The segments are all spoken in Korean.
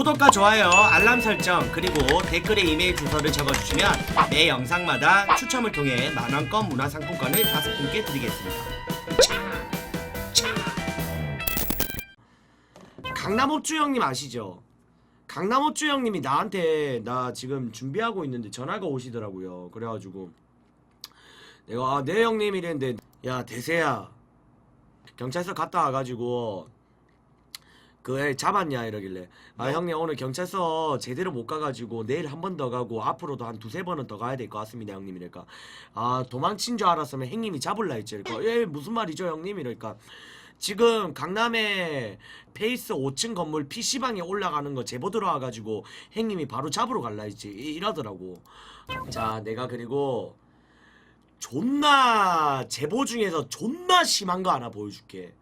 구독과 좋아요, 알람 설정, 그리고 댓글에 이메일 주소를 적어주시면 매 영상마다 추첨을 통해 만원권 문화상품권을 다섯 분께 드리겠습니다. 강남옥주 형님 아시죠? 강남옥주 형님이 나한테 나 지금 준비하고 있는데 전화가 오시더라고요. 그래가지고 내가 아, 네 형님 이랬는데 야 대세야 경찰서 갔다 와가지고 그애 잡았냐 이러길래. 아 뭐? 형님 오늘 경찰서 제대로 못 가가지고 내일 한 번 더 가고 앞으로도 한 두세 번은 더 가야 될 것 같습니다 형님 이랄까. 아 도망친 줄 알았으면 형님이 잡을라 했지 이럴까 예 무슨 말이죠 형님? 이럴까. 지금 강남에 페이스 5층 건물 PC방에 올라가는 거 제보 들어와가지고 형님이 바로 잡으러 갈라 했지. 이- 이러더라고. 자 내가 그리고 존나 제보 중에서 존나 심한 거 하나 보여줄게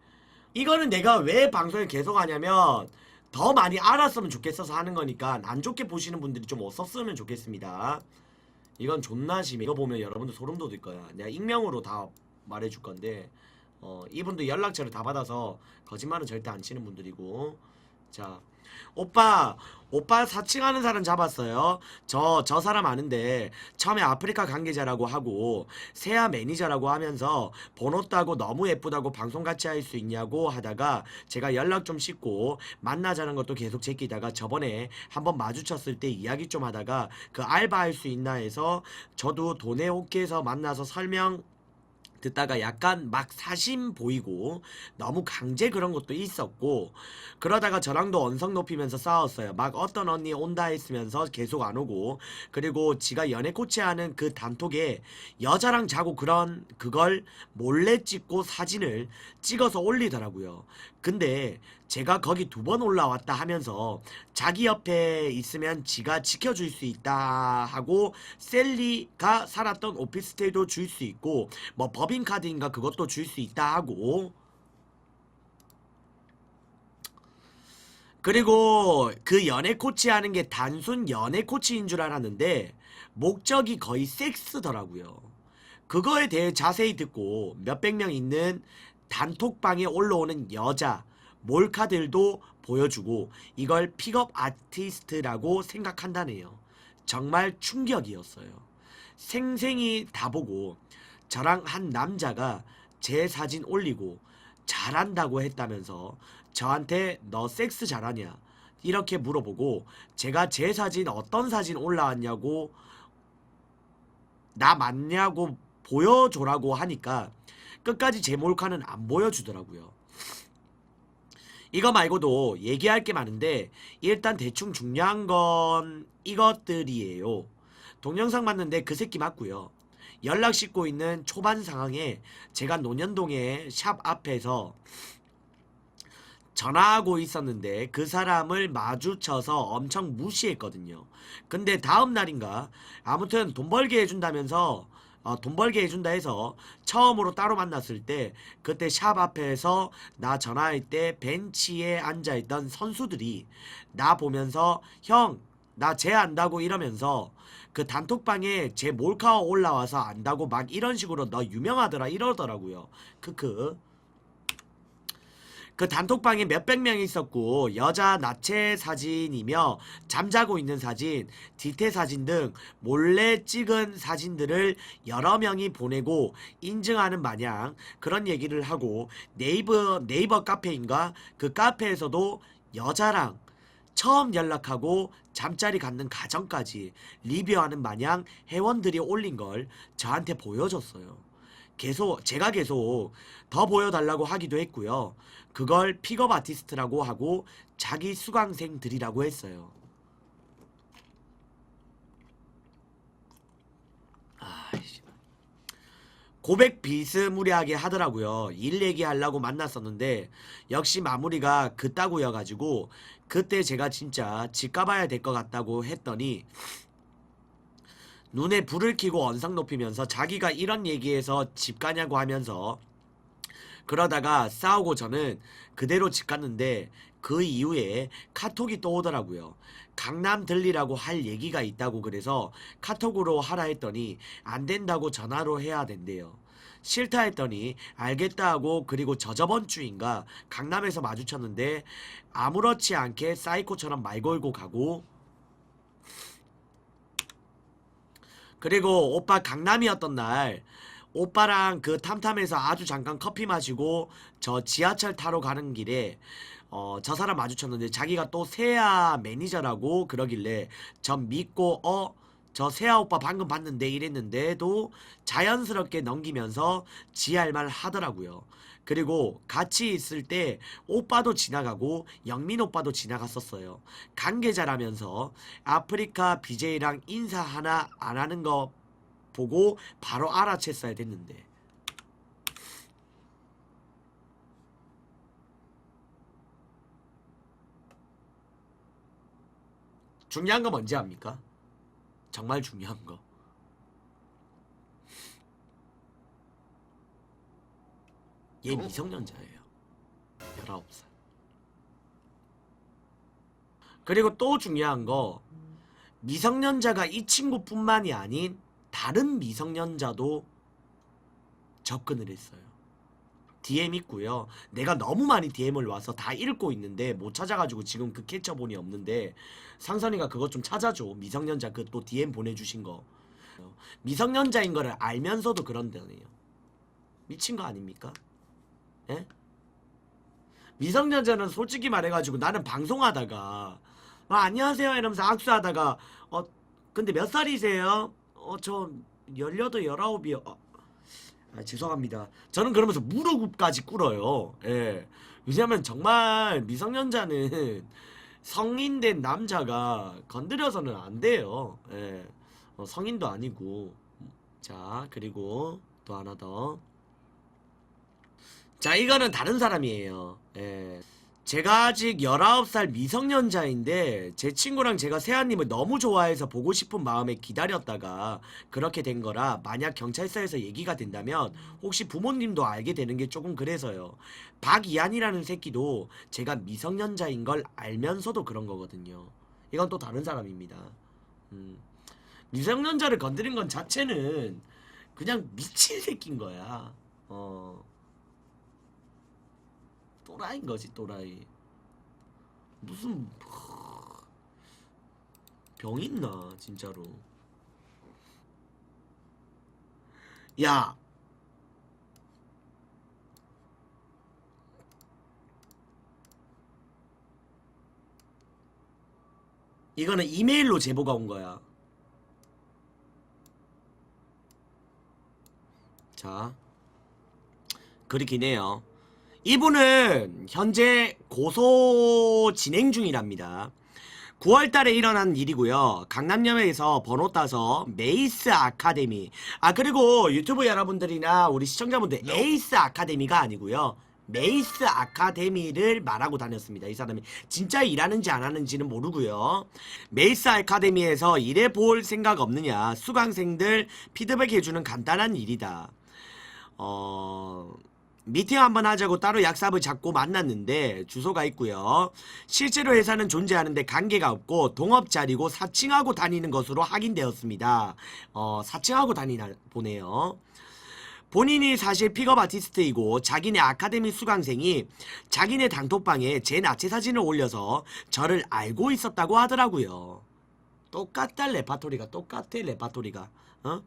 이거는 내가 왜 방송에 계속 하냐면 더 많이 알았으면 좋겠어서 하는 거니까 안 좋게 보시는 분들이 좀 없었으면 좋겠습니다. 이건 존나 심해. 이거 보면 여러분들 소름 돋을 거야. 내가 익명으로 다 말해줄 건데 어, 이분도 연락처를 다 받아서 거짓말은 절대 안 치는 분들이고 자 오빠 오빠 사칭하는 사람 잡았어요. 저 저 사람 아는데 처음에 아프리카 관계자라고 하고 세아 매니저라고 하면서 번호 따고 너무 예쁘다고 방송 같이 할 수 있냐고 하다가 제가 연락 좀 씻고 만나자는 것도 계속 제끼다가 저번에 한번 마주쳤을 때 이야기 좀 하다가 그 알바 할 수 있나 해서 저도 돈에 오케해서 만나서 설명 듣다가 약간 막 사심 보이고 너무 강제 그런 것도 있었고 그러다가 저랑도 언성 높이면서 싸웠어요. 막 어떤 언니 온다 했으면서 계속 안 오고 그리고 지가 연애 코치하는 그 단톡에 여자랑 자고 그런 그걸 몰래 찍고 사진을 찍어서 올리더라고요. 근데 제가 거기 두 번 올라왔다 하면서 자기 옆에 있으면 지가 지켜줄 수 있다 하고 셀리가 살았던 오피스텔도 줄 수 있고 뭐 법인카드인가 그것도 줄 수 있다 하고 그리고 그 연애 코치 하는 게 단순 연애 코치인 줄 알았는데 목적이 거의 섹스더라고요. 그거에 대해 자세히 듣고 몇백 명 있는 단톡방에 올라오는 여자 몰카들도 보여주고 이걸 픽업 아티스트라고 생각한다네요. 정말 충격이었어요. 생생히 다 보고 저랑 한 남자가 제 사진 올리고 잘한다고 했다면서 저한테 너 섹스 잘하냐 이렇게 물어보고 제가 제 사진 어떤 사진 올라왔냐고 나 맞냐고 보여줘라고 하니까 끝까지 제 몰카는 안 보여주더라고요. 이거 말고도 얘기할 게 많은데 일단 대충 중요한 건 이것들이에요. 동영상 봤는데 그 새끼 맞고요. 연락 씻고 있는 초반 상황에 제가 논현동의 샵 앞에서 전화하고 있었는데 그 사람을 마주쳐서 엄청 무시했거든요. 근데 다음 날인가 아무튼 돈 벌게 해준다면서 어, 돈 벌게 해준다 해서 처음으로 따로 만났을 때 그때 샵 앞에서 나 전화할 때 벤치에 앉아있던 선수들이 나 보면서 형 나쟤 안다고 이러면서 그 단톡방에 제 몰카 올라와서 안다고 막 이런 식으로 너 유명하더라 이러더라고요. 크크. 그 단톡방에 몇백 명이 있었고 여자 나체 사진이며 잠자고 있는 사진, 디테 사진 등 몰래 찍은 사진들을 여러 명이 보내고 인증하는 마냥 그런 얘기를 하고 네이버 네이버 카페인가 그 카페에서도 여자랑 처음 연락하고 잠자리 갖는 가정까지 리뷰하는 마냥 회원들이 올린 걸 저한테 보여줬어요. 계속 제가 계속 더 보여달라고 하기도 했고요. 그걸 픽업 아티스트라고 하고 자기 수강생들이라고 했어요. 아이씨. 고백 비스무리하게 하더라고요. 일 얘기하려고 만났었는데 역시 마무리가 그따구여가지고 그때 제가 진짜 집 가봐야 될 것 같다고 했더니 눈에 불을 켜고 언성 높이면서 자기가 이런 얘기해서 집 가냐고 하면서 그러다가 싸우고 저는 그대로 집 갔는데 그 이후에 카톡이 또 오더라고요. 강남 들리라고 할 얘기가 있다고 그래서 카톡으로 하라 했더니 안 된다고 전화로 해야 된대요. 싫다 했더니 알겠다 하고 그리고 저저번 주인가 강남에서 마주쳤는데 아무렇지 않게 사이코처럼 말 걸고 가고 그리고 오빠 강남이었던 날 오빠랑 그 탐탐에서 아주 잠깐 커피 마시고 저 지하철 타러 가는 길에 어 저 사람 마주쳤는데 자기가 또 세아 매니저라고 그러길래 전 믿고 어 저 세아 오빠 방금 봤는데 이랬는데도 자연스럽게 넘기면서 지할 말 하더라고요. 그리고 같이 있을 때 오빠도 지나가고 영민 오빠도 지나갔었어요. 관계자라면서 아프리카 BJ랑 인사 하나 안 하는 거 보고 바로 알아챘어야 됐는데. 중요한 거 뭔지 압니까? 정말 중요한 거. 얘 미성년자예요. 19살. 그리고 또 중요한 거 미성년자가 이 친구뿐만이 아닌 다른 미성년자도 접근을 했어요. DM 있고요. 내가 너무 많이 DM을 와서 다 읽고 있는데 못 찾아가지고 지금 그 캐처본이 없는데 상선이가 그것 좀 찾아줘. 미성년자 그 또 DM 보내주신 거. 미성년자인 거를 알면서도 그런다네요. 미친 거 아닙니까? 예? 미성년자는 솔직히 말해가지고 나는 방송하다가 아, 안녕하세요 이러면서 악수하다가 어 근데 몇 살이세요? 어저 18, 19이요. 어, 아, 죄송합니다. 저는 그러면서 무릎까지 꿇어요. 예. 왜냐면 정말 미성년자는 성인된 남자가 건드려서는 안 돼요. 예. 어, 성인도 아니고. 자, 그리고 또 하나 더. 자, 이거는 다른 사람이에요. 예. 제가 아직 19살 미성년자인데 제 친구랑 제가 세아님을 너무 좋아해서 보고 싶은 마음에 기다렸다가 그렇게 된 거라 만약 경찰서에서 얘기가 된다면 혹시 부모님도 알게 되는 게 조금 그래서요. 박이한이라는 새끼도 제가 미성년자인 걸 알면서도 그런 거거든요. 이건 또 다른 사람입니다. 음. 미성년자를 건드린 건 자체는 그냥 미친 새끼인 거야. 어. 또라이인 거지 또라이. 무슨 병 있나 진짜로. 야! 이거는 이메일로 제보가 온 거야. 자. 그렇긴 해요 이분은 현재 고소 진행 중이랍니다. 9월 달에 일어난 일이고요. 강남역에서 번호 따서 메이스 아카데미. 아, 그리고 유튜브 여러분들이나 우리 시청자분들 에이스 아카데미가 아니고요. 메이스 아카데미를 말하고 다녔습니다. 이 사람이 진짜 일하는지 안 하는지는 모르고요. 메이스 아카데미에서 일해 볼 생각 없느냐. 수강생들 피드백 해주는 간단한 일이다. 어, 미팅 한번 하자고 따로 약삽을 잡고 만났는데 주소가 있고요. 실제로 회사는 존재하는데 관계가 없고 동업 자리고 사칭하고 다니는 것으로 확인되었습니다. 어, 사칭하고 다니나 보네요. 본인이 사실 픽업 아티스트이고 자기네 아카데미 수강생이 자기네 단톡방에 제 나체 사진을 올려서 저를 알고 있었다고 하더라고요. 똑같다 레파토리가 똑같아 레파토리가 어?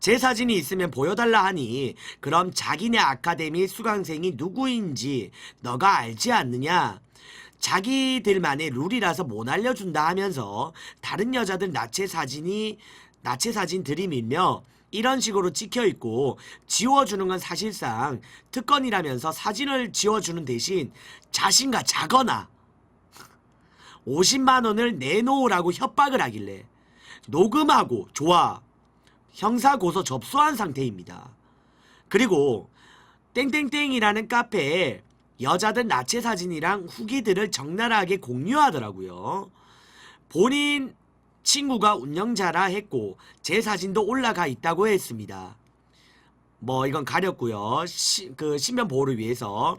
제 사진이 있으면 보여달라 하니 그럼 자기네 아카데미 수강생이 누구인지 너가 알지 않느냐? 자기들만의 룰이라서 못 알려준다 하면서 다른 여자들 나체 사진이 나체 사진 들이밀며 이런 식으로 찍혀 있고 지워주는 건 사실상 특권이라면서 사진을 지워주는 대신 자신과 자거나 50만 원을 내놓으라고 협박을 하길래 녹음하고 좋아 형사고소 접수한 상태입니다. 그리고 땡땡땡이라는 카페에 여자들 나체 사진이랑 후기들을 적나라하게 공유하더라고요. 본인 친구가 운영자라 했고 제 사진도 올라가 있다고 했습니다. 뭐 이건 가렸고요. 시, 그 신변 보호를 위해서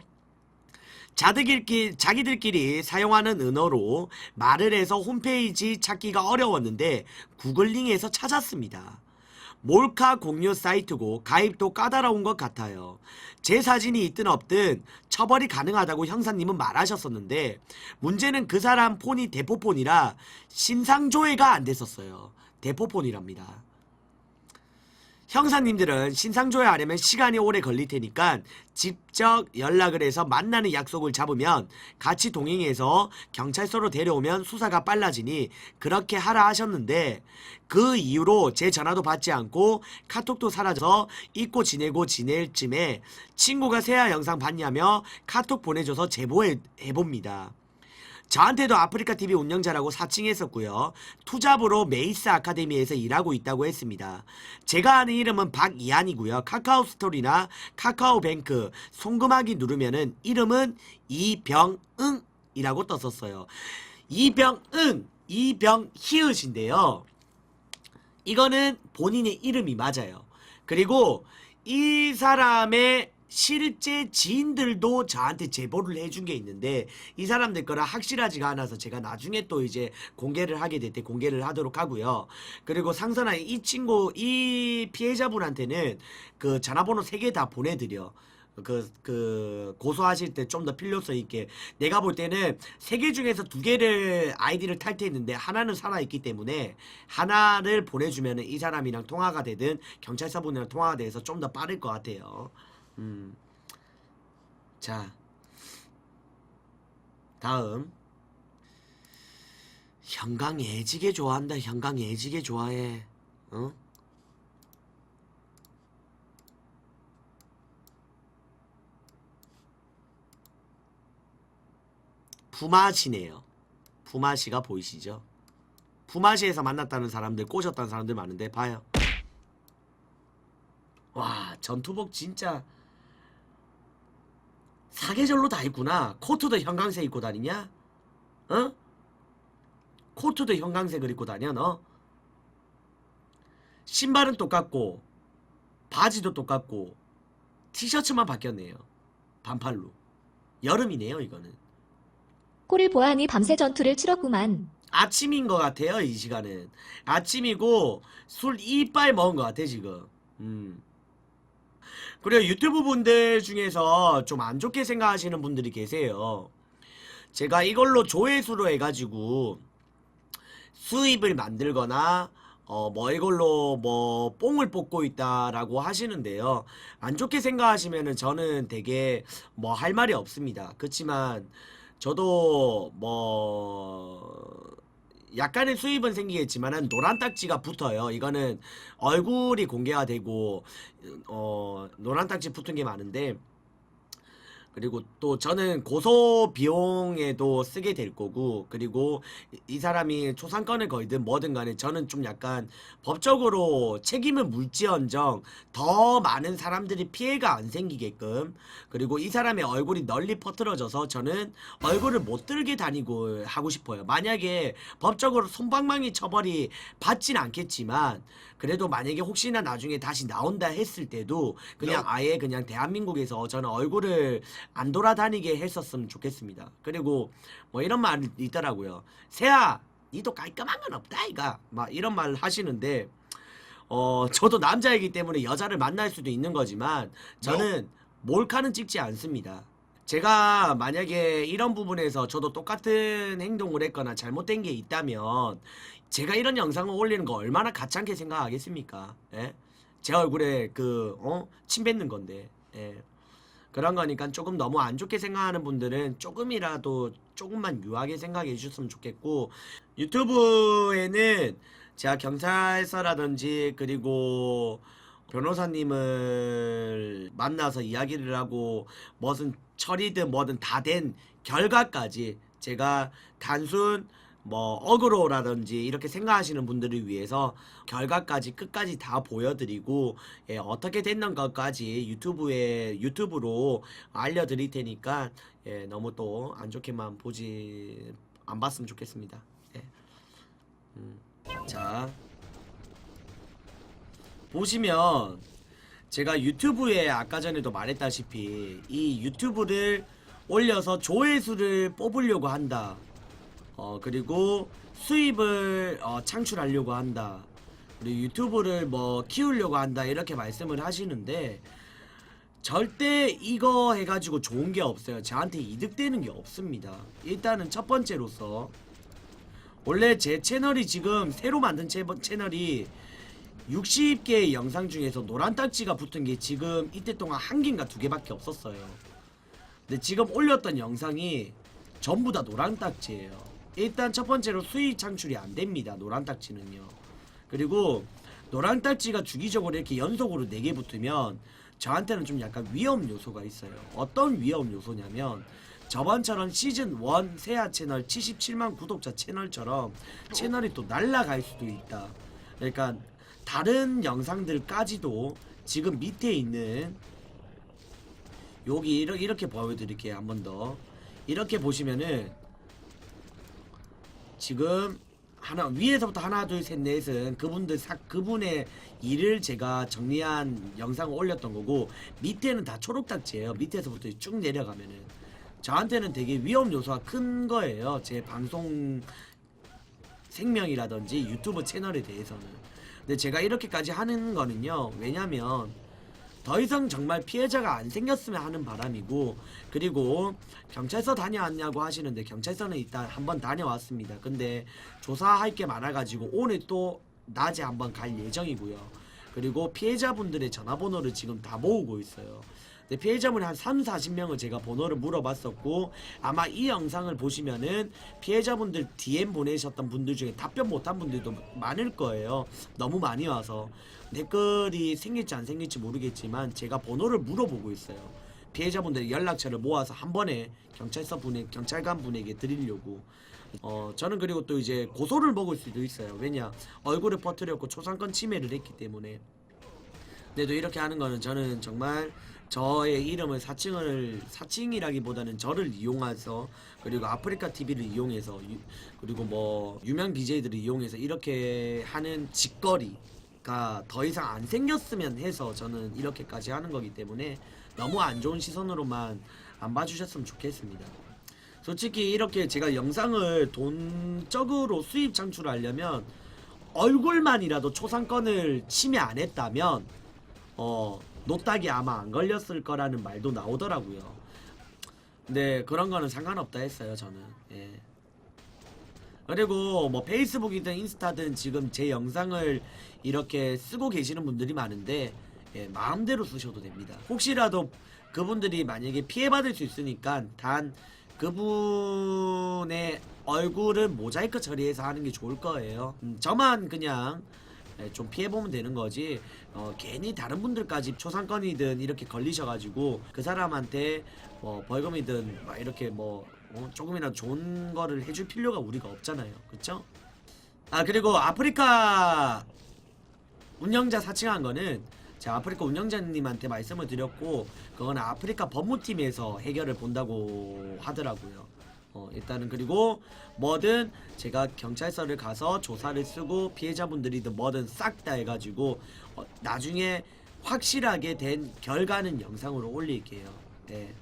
자들끼리, 자기들끼리 사용하는 은어로 말을 해서 홈페이지 찾기가 어려웠는데 구글링에서 찾았습니다. 몰카 공유 사이트고 가입도 까다로운 것 같아요. 제 사진이 있든 없든 처벌이 가능하다고 형사님은 말하셨었는데 문제는 그 사람 폰이 대포폰이라 신상 조회가 안 됐었어요. 대포폰이랍니다. 형사님들은 신상 조회하려면 시간이 오래 걸릴 테니까 직접 연락을 해서 만나는 약속을 잡으면 같이 동행해서 경찰서로 데려오면 수사가 빨라지니 그렇게 하라 하셨는데 그 이후로 제 전화도 받지 않고 카톡도 사라져서 잊고 지내고 지낼 쯤에 친구가 세아 영상 봤냐며 카톡 보내줘서 제보해 봅니다. 저한테도 아프리카 TV 운영자라고 사칭했었고요. 투잡으로 메이스 아카데미에서 일하고 있다고 했습니다. 제가 아는 이름은 박이한이고요. 카카오 스토리나 카카오뱅크 송금하기 누르면은 이름은 이병응이라고 떴었어요. 이병응, 이병희읒인데요. 이거는 본인의 이름이 맞아요. 그리고 이 사람의 실제 지인들도 저한테 제보를 해준 게 있는데 이 사람들 거라 확실하지가 않아서 제가 나중에 또 이제 공개를 하게 될 때 공개를 하도록 하고요. 그리고 상선아 이 친구 이 피해자분한테는 그 전화번호 세개다 보내드려. 그, 그, 고소하실 때 좀 더 필요성 있게. 내가 볼 때는 세 개 중에서 두 개를 아이디를 탈퇴했는데 하나는 살아있기 때문에 하나를 보내주면 이 사람이랑 통화가 되든 경찰서 분이랑 통화가 돼서 좀 더 빠를 것 같아요. 음. 자. 다음. 형강 애지게 좋아한다. 형강 애지게 좋아해. 어? 부마시네요. 부마시가 보이시죠? 부마시에서 만났다는 사람들, 꼬셨다는 사람들 많은데 봐요. 와 전투복 진짜 사계절로 다 입구나. 코트도 형광색 입고 다니냐? 어? 코트도 형광색을 입고 다녀 너? 신발은 똑같고 바지도 똑같고 티셔츠만 바뀌었네요. 반팔로. 여름이네요 이거는. 꼴을 보아하니 밤새 전투를 치렀구만. 아침인 것 같아요 이 시간은 아침이고 술 이빨 먹은 것 같아 지금 음 그리고 유튜브 분들 중에서 좀 안 좋게 생각하시는 분들이 계세요. 제가 이걸로 조회수로 해가지고 수입을 만들거나 어 뭐 이걸로 뭐 뽕을 뽑고 있다라고 하시는데요. 안 좋게 생각하시면은 저는 되게 뭐 할 말이 없습니다. 그렇지만 저도 뭐 약간의 수입은 생기겠지만은 노란 딱지가 붙어요. 이거는 얼굴이 공개가 되고 어 노란 딱지 붙은 게 많은데 그리고 또 저는 고소 비용에도 쓰게 될 거고 그리고 이- 이 사람이 초상권을 걸든 뭐든 간에 저는 좀 약간 법적으로 책임을 물지언정 더 많은 사람들이 피해가 안 생기게끔 그리고 이 사람의 얼굴이 널리 퍼뜨려져서 저는 얼굴을 못 들게 다니고 하고 싶어요. 만약에 법적으로 손방망이 처벌이 받진 않겠지만 그래도 만약에 혹시나 나중에 다시 나온다 했을 때도 그냥 아예 그냥 대한민국에서 저는 얼굴을 안 돌아다니게 했었으면 좋겠습니다. 그리고 뭐 이런 말이 있더라고요. 세아, 니도 깔끔한 건 없다 이가 막 이런 말 하시는데 어 저도 남자이기 때문에 여자를 만날 수도 있는 거지만 저는 몰카는 찍지 않습니다. 제가 만약에 이런 부분에서 저도 똑같은 행동을 했거나 잘못된 게 있다면 제가 이런 영상을 올리는 거 얼마나 가찮게 생각하겠습니까? 예? 제 얼굴에 그, 어? 침 뱉는 건데. 예. 그런 거니까 조금 너무 안 좋게 생각하는 분들은 조금이라도 조금만 유하게 생각해 주셨으면 좋겠고 유튜브에는 제가 경찰서라든지 그리고 변호사님을 만나서 이야기를 하고 무슨 처리든 뭐든 다 된 결과까지 제가 단순 뭐 어그로라든지 이렇게 생각하시는 분들을 위해서 결과까지 끝까지 다 보여드리고 예, 어떻게 됐는 것까지 유튜브에 유튜브로 알려드릴 테니까 예, 너무 또 안 좋게만 보지 안 봤으면 좋겠습니다. 예. 음, 자 보시면 제가 유튜브에 아까 전에도 말했다시피 이 유튜브를 올려서 조회수를 뽑으려고 한다. 어 그리고 수입을 어, 창출하려고 한다. 그리고 유튜브를 뭐 키우려고 한다 이렇게 말씀을 하시는데 절대 이거 해가지고 좋은 게 없어요. 저한테 이득되는 게 없습니다. 일단은 첫 번째로서 원래 제 채널이 지금 새로 만든 채, 채널이 60개의 영상 중에서 노란 딱지가 붙은 게 지금 이때 동안 한 개인가 두 개밖에 없었어요. 근데 지금 올렸던 영상이 전부 다 노란 딱지예요. 일단 첫 번째로 수익 창출이 안 됩니다. 노란 딱지는요. 그리고 노란 딱지가 주기적으로 이렇게 연속으로 4개 붙으면 저한테는 좀 약간 위험 요소가 있어요. 어떤 위험 요소냐면 저번처럼 시즌 1 세아 채널 77만 구독자 채널처럼 채널이 또 날라갈 수도 있다. 그러니까 다른 영상들까지도 지금 밑에 있는 여기 이렇게, 보여드릴게요. 한 번 더. 이렇게 보시면은 지금 하나 위에서부터 하나 둘 셋 넷은 그분들 사, 그분의 일을 제가 정리한 영상을 올렸던 거고 밑에는 다 초록딱지예요 밑에서부터 쭉 내려가면은 저한테는 되게 위험 요소가 큰 거예요 제 방송 생명이라든지 유튜브 채널에 대해서는 근데 제가 이렇게까지 하는 거는요 왜냐면 더 이상 정말 피해자가 안 생겼으면 하는 바람이고 그리고 경찰서 다녀왔냐고 하시는데 경찰서는 일단 한번 다녀왔습니다. 근데 조사할 게 많아가지고 오늘 또 낮에 한번 갈 예정이고요. 그리고 피해자분들의 전화번호를 지금 다 모으고 있어요. 근데 피해자분이 한 3, 40명을 제가 번호를 물어봤었고 아마 이 영상을 보시면은 피해자분들 DM 보내셨던 분들 중에 답변 못한 분들도 많을 거예요. 너무 많이 와서 댓글이 생길지 안 생길지 모르겠지만 제가 번호를 물어보고 있어요. 피해자분들의 연락처를 모아서 한 번에 경찰서 분에 경찰관 분에게 드리려고. 어 저는 그리고 또 이제 고소를 먹을 수도 있어요. 왜냐 얼굴을 퍼뜨렸고 초상권 침해를 했기 때문에. 근데도 이렇게 하는 거는 저는 정말 저의 이름을 사칭을 사칭이라기보다는 저를 이용해서 그리고 아프리카 TV를 이용해서 유- 그리고 뭐 유명 BJ들을 이용해서 이렇게 하는 짓거리 가 더 이상 안 생겼으면 해서 저는 이렇게까지 하는 거기 때문에 너무 안 좋은 시선으로만 안 봐주셨으면 좋겠습니다. 솔직히 이렇게 제가 영상을 돈적으로 수입 창출하려면 얼굴만이라도 초상권을 침해 안 했다면 어 노딱이 아마 안 걸렸을 거라는 말도 나오더라고요. 근데 그런 거는 상관없다 했어요 저는. 예. 그리고 뭐 페이스북이든 인스타든 지금 제 영상을 이렇게 쓰고 계시는 분들이 많은데 예, 마음대로 쓰셔도 됩니다. 혹시라도 그분들이 만약에 피해받을 수 있으니까 단 그분의 얼굴은 모자이크 처리해서 하는 게 좋을 거예요. 음, 저만 그냥 예, 좀 피해보면 되는 거지 어, 괜히 다른 분들까지 초상권이든 이렇게 걸리셔가지고 그 사람한테 뭐 벌금이든 막 이렇게 뭐 어, 조금이라도 좋은 거를 해줄 필요가 우리가 없잖아요 그쵸? 아 그리고 아프리카 운영자 사칭한 거는 제가 아프리카 운영자님한테 말씀을 드렸고 그거는 아프리카 법무팀에서 해결을 본다고 하더라고요. 어, 일단은 그리고 뭐든 제가 경찰서를 가서 조사를 쓰고 피해자분들이든 뭐든 싹 다 해가지고 어, 나중에 확실하게 된 결과는 영상으로 올릴게요. 네.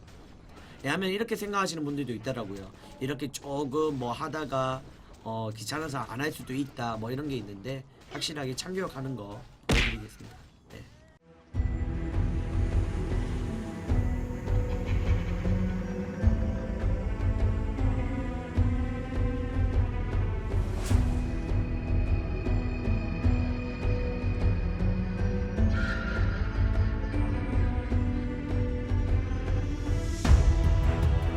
왜냐하면 이렇게 생각하시는 분들도 있더라고요. 이렇게 조금 뭐 하다가 어, 귀찮아서 안 할 수도 있다 뭐 이런 게 있는데 확실하게 참교육하는 거 보여드리겠습니다.